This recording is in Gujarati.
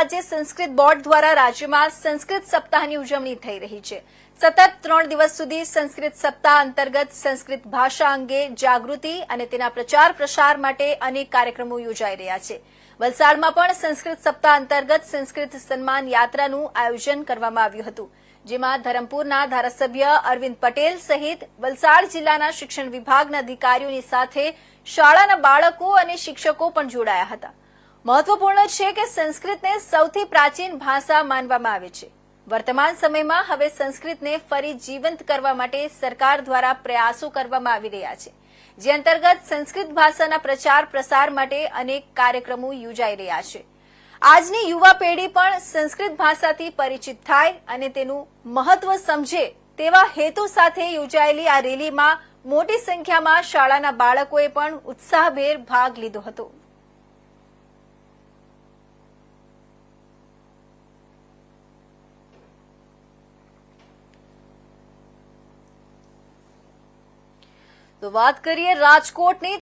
રાજ્ય સંસ્કૃત બોર્ડ દ્વારા રાજ્યમાં સંસ્કૃત સપ્તાહની ઉજવણી થઈ રહી છે. સતત ત્રણ દિવસ સુધી સંસ્કૃત સપ્તાહ અંતર્ગત સંસ્કૃત ભાષા અંગે જાગૃતિ અને તેના પ્રચાર પ્રસાર માટે અનેક કાર્યક્રમો યોજાઈ રહ્યા છે. વલસાડમાં પણ સંસ્કૃત સપ્તાહ અંતર્ગત સંસ્કૃત સન્માન યાત્રાનું આયોજન કરવામાં આવ્યું હતું. જેમાં ધરમપુરના ધારાસભ્ય અરવિંદ પટેલ સહિત વલસાડ જિલ્લાના શિક્ષણ વિભાગના અધિકારીઓની સાથે શાળાના બાળકો અને શિક્ષકો પણ જોડાયા હતા. મહત્વપૂર્ણ છે કે સંસ્કૃતને સૌથી પ્રાચીન ભાષા માનવામાં આવે છે. વર્તમાન સમયમાં હવે સંસ્કૃતને ફરી જીવંત કરવા માટે સરકાર દ્વારા પ્રયાસો કરવામાં આવી રહ્યા છે, જે અંતર્ગત સંસ્કૃત ભાષાના પ્રચાર પ્રસાર માટે અનેક કાર્યક્રમો યોજાઈ રહ્યા છે. આજની યુવા પેઢી પણ સંસ્કૃત ભાષાથી પરિચિત થાય અને તેનું મહત્વ સમજે તેવા હેતુ સાથે યોજાયેલી આ રેલીમાં મોટી સંખ્યામાં શાળાના બાળકોએ પણ ઉત્સાહભેર ભાગ લીધો હતો. તો વાત કરીએ રાજકોટની